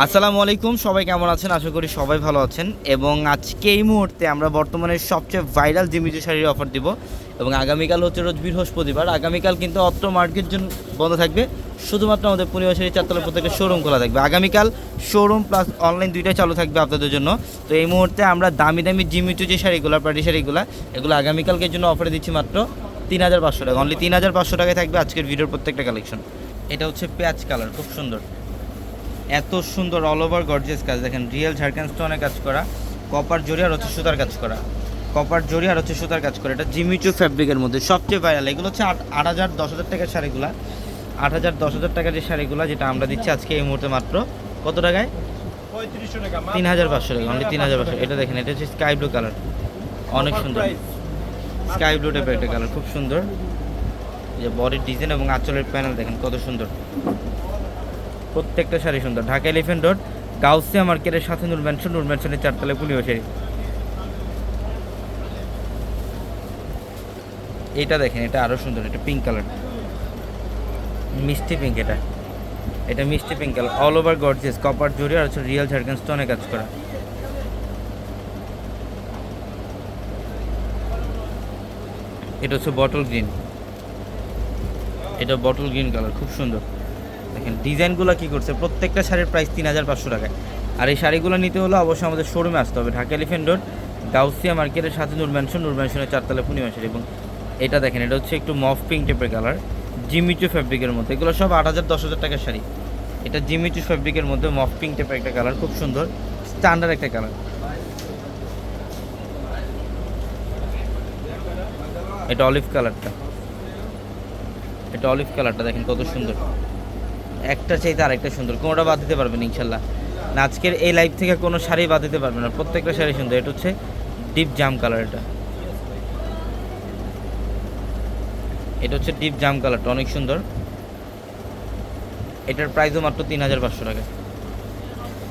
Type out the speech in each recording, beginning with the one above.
আসসালামু আলাইকুম, সবাই কেমন আছেন? আশা করি সবাই ভালো আছেন। এবং আজকে এই মুহূর্তে আমরা বর্তমানে সবচেয়ে ভাইরাল যে জিমিজু শাড়ির অফার দিব এবং আগামীকাল হচ্ছে রোজ বৃহস্পতিবার। আগামীকাল কিন্তু অত্র মার্কেট জন্য বন্ধ থাকবে। শুধুমাত্র আমাদের পূর্ণিমা শাড়ি চারতলা প্রত্যেকের শোরুম খোলা থাকবে। আগামীকাল শোরুম প্লাস অনলাইন দুইটাই চালু থাকবে আপনাদের জন্য। তো এই মুহূর্তে আমরা দামি দামি জিমিটু যে শাড়িগুলো পার্টি শাড়িগুলো, এগুলো আগামীকালকের জন্য অফারে দিচ্ছি মাত্র তিন হাজার পাঁচশো টাকা। অনলি তিন হাজার পাঁচশো টাকায় থাকবে আজকের ভিডিওর প্রত্যেকটা কালেকশন এটা হচ্ছে পেঁয়াজ কালার খুব সুন্দর। এত সুন্দর অল ওভার গর্জিয়াস কাজ। দেখেন রিয়েল ঝাড়খান স্টোনে কাজ করা কপার জরি আর হচ্ছে সুতার কাজ করা। কপার জরি আর হচ্ছে সুতার কাজ করা। এটা জিমিচু ফ্যাব্রিকের মধ্যে। সবচেয়ে ভাইরাল এগুলো হচ্ছে আট আট হাজার দশ হাজার টাকার শাড়িগুলো। আট হাজার দশ হাজার টাকার যে শাড়িগুলো যেটা আমরা দিচ্ছি আজকে এই মুহূর্তে মাত্র কত টাকায়? পঁয়ত্রিশশো টাকা তিন হাজার পাঁচশো টাকা অনলি তিন হাজার পাঁচশো এটা দেখেন এটা হচ্ছে স্কাই ব্লু কালার অনেক সুন্দর। স্কাই ব্লু টাইপের একটা কালার খুব সুন্দর। এই যে বডির ডিজাইন এবং আঁচলের প্যানেল দেখেন কত সুন্দর। প্রত্যেকটা শাড়ি সুন্দর। ঢাকা এলিফেন্ট রোড গাউসিয়া মার্কেটের সাথে নূর ম্যানশন নূর ম্যানশনের চারতলায় পুলিও শাড়ি। এইটা দেখেন, এটা আরও সুন্দর, এটা পিঙ্ক কালার মিষ্টি পিঙ্ক এটা। এটা মিষ্টি pink colour all over gorgeous copper zari আর হচ্ছে রিয়েল ঝাড়খান স্টোনে কাজ করা। এটা হচ্ছে বটল গ্রিন এটা বটল গ্রিন কালার খুব সুন্দর। দেখেন, ডিজাইনগুলো কি করছে? প্রত্যেকটা শাড়ির প্রাইস তিন হাজার পাঁচশো টাকায় আর এই শাড়িগুলো নিতে হলে অবশ্যই আমাদের শোরুমে আসতে হবে। ঢাকা এলিফেন্ট রোড গাউসিয়া মার্কেটের সাথে নূর ম্যানশন নূর ম্যানশনের চারতলা পূর্ণিমা শাড়ি এবং এটা দেখেন, এটা হচ্ছে একটু মফ পিঙ্ক টাইপের কালার জিমিচু ফ্যাব্রিকের মধ্যে। এগুলো সব আট হাজার, দশ হাজার টাকার শাড়ি। এটা জিমিচু ফ্যাব্রিকের মধ্যে মফ পিঙ্ক টাইপের একটা কালার খুব সুন্দর স্ট্যান্ডার্ড একটা কালার এটা অলিভ কালারটা এটা অলিভ কালারটা দেখেন, কত সুন্দর। একটা চাইতে আরেকটা সুন্দর, কোনোটা বাদ দিতে পারবেন ইনশাল্লাহ। আজকের এই লাইভ থেকে কোনো শাড়ি বাদ দিতে পারবেন না, প্রত্যেকটা শাড়ি সুন্দর, এটা হচ্ছে ডিপ জাম কালার এটা। এটা হচ্ছে ডিপ জাম কালারটা অনেক সুন্দর। এটার প্রাইসও মাত্র তিন হাজার পাঁচশো টাকা।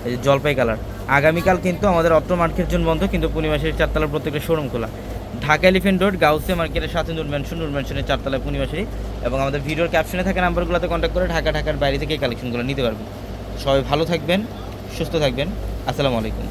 এই যে জলপাই কালার আগামীকাল কিন্তু আমাদের অত্র মার্কেট জন্য বন্ধ, কিন্তু পূর্ণিমাসের চারতলার প্রত্যেকটা শোরুম খোলা। ঢাকা এলিফেন্ট রোড গাউসে মার্কেটের সাথে নূর ম্যানশন, নূর ম্যানশনের চারতলায় পূর্ণিমাসেরই এবং আমাদের ভিডিওর ক্যাপশনে থাকা নাম্বারগুলোতে কন্ট্যাক্ট করে ঢাকা, ঢাকার বাইরে থেকে কালেকশনগুলো নিতে পারবেন। সবাই ভালো থাকবেন, সুস্থ থাকবেন। আসসালামু আলাইকুম।